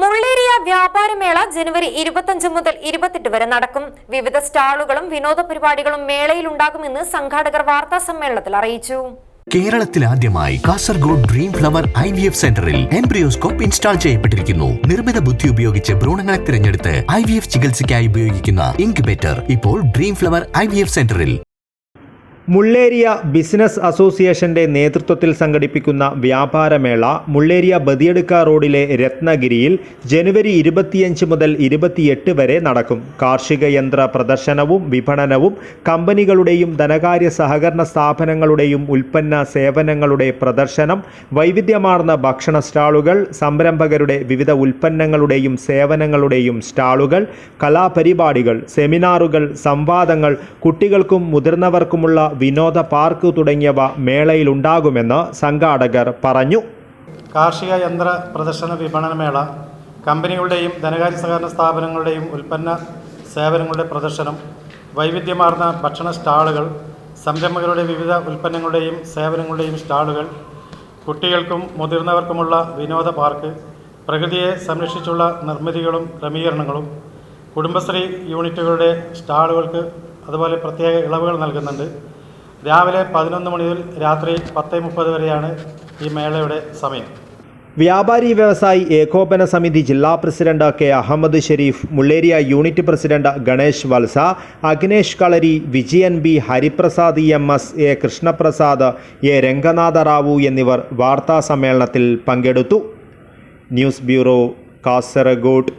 മുള്ളേരിയ വ്യാപാരമേള ജനുവരി ഇരുപത്തഞ്ച് മുതൽ ഇരുപത്തെട്ട് വരെ നടക്കും. വിവിധ സ്റ്റാളുകളും വിനോദ പരിപാടികളും മേളയിൽ ഉണ്ടാകുമെന്ന് സംഘാടകർ വാർത്താ സമ്മേളനത്തിൽ അറിയിച്ചു. കേരളത്തിൽ ആദ്യമായി Kasaragod dream flower I V F സെന്ററിൽ എംബ്രിയോസ്കോപ്പ് ഇൻസ്റ്റാൾ ചെയ്യപ്പെട്ടിരിക്കുന്നു. നിർമ്മിത ബുദ്ധി ഉപയോഗിച്ച് ഭ്രൂണങ്ങളെ തിരഞ്ഞെടുത്ത് ഐ വി എഫ് ചികിത്സയ്ക്കായി ഉപയോഗിക്കുന്ന ഇൻക്യുബേറ്റർ ഇപ്പോൾ dream flower I V F സെന്ററിൽ. മുള്ളേരിയ ബിസിനസ് അസോസിയേഷന്റെ നേതൃത്വത്തിൽ സംഘടിപ്പിക്കുന്ന വ്യാപാരമേള മുള്ളേരിയ ബദിയടുക്ക റോഡിലെ രത്നഗിരിയിൽ ജനുവരി ഇരുപത്തിയഞ്ച് മുതൽ ഇരുപത്തിയെട്ട് വരെ നടക്കും. കാർഷിക യന്ത്ര പ്രദർശനവും വിപണനവും കമ്പനികളുടെയും ധനകാര്യ സഹകരണ സ്ഥാപനങ്ങളുടെയും ഉൽപ്പന്ന സേവനങ്ങളുടെ പ്രദർശനം വൈവിധ്യമാർന്ന ഭക്ഷണ സ്റ്റാളുകൾ സംരംഭകരുടെ വിവിധ ഉൽപ്പന്നങ്ങളുടെയും സേവനങ്ങളുടെയും സ്റ്റാളുകൾ കലാപരിപാടികൾ സെമിനാറുകൾ സംവാദങ്ങൾ കുട്ടികൾക്കും മുതിർന്നവർക്കുമുള്ള വിനോദ പാർക്ക് തുടങ്ങിയവ മേളയിലുണ്ടാകുമെന്ന് സംഘാടകർ പറഞ്ഞു. കാർഷിക യന്ത്ര പ്രദർശന വിപണനമേള കമ്പനികളുടെയും ധനകാര്യ സഹകരണ സ്ഥാപനങ്ങളുടെയും ഉൽപ്പന്ന സേവനങ്ങളുടെ പ്രദർശനം വൈവിധ്യമാർന്ന ഭക്ഷണ സ്റ്റാളുകൾ സംരംഭകരുടെ വിവിധ ഉൽപ്പന്നങ്ങളുടെയും സേവനങ്ങളുടെയും സ്റ്റാളുകൾ കുട്ടികൾക്കും മുതിർന്നവർക്കുമുള്ള വിനോദ പാർക്ക് പ്രകൃതിയെ സംരക്ഷിച്ചുള്ള നിർമ്മിതികളും ക്രമീകരണങ്ങളും കുടുംബശ്രീ യൂണിറ്റുകളുടെ സ്റ്റാളുകൾക്ക് അതുപോലെ പ്രത്യേക ഇളവുകൾ നൽകുന്നുണ്ട്. രാവിലെ പതിനൊന്ന് മണി മുതൽ രാത്രി പത്ത് മുപ്പത് വരെയാണ് ഈ മേളയുടെ സമയം. വ്യാപാരി വ്യവസായി ഏകോപന സമിതി ജില്ലാ president K Ahammed Shareef Mulleria unit president Ganesh Valsa Agnesh Kalari Vijayan B Hariprasad M S A Krishnaprasad A Ranganatha Rao എന്നിവർ വാർത്താ സമ്മേളനത്തിൽ പങ്കെടുത്തു. News bureau Kasaragod.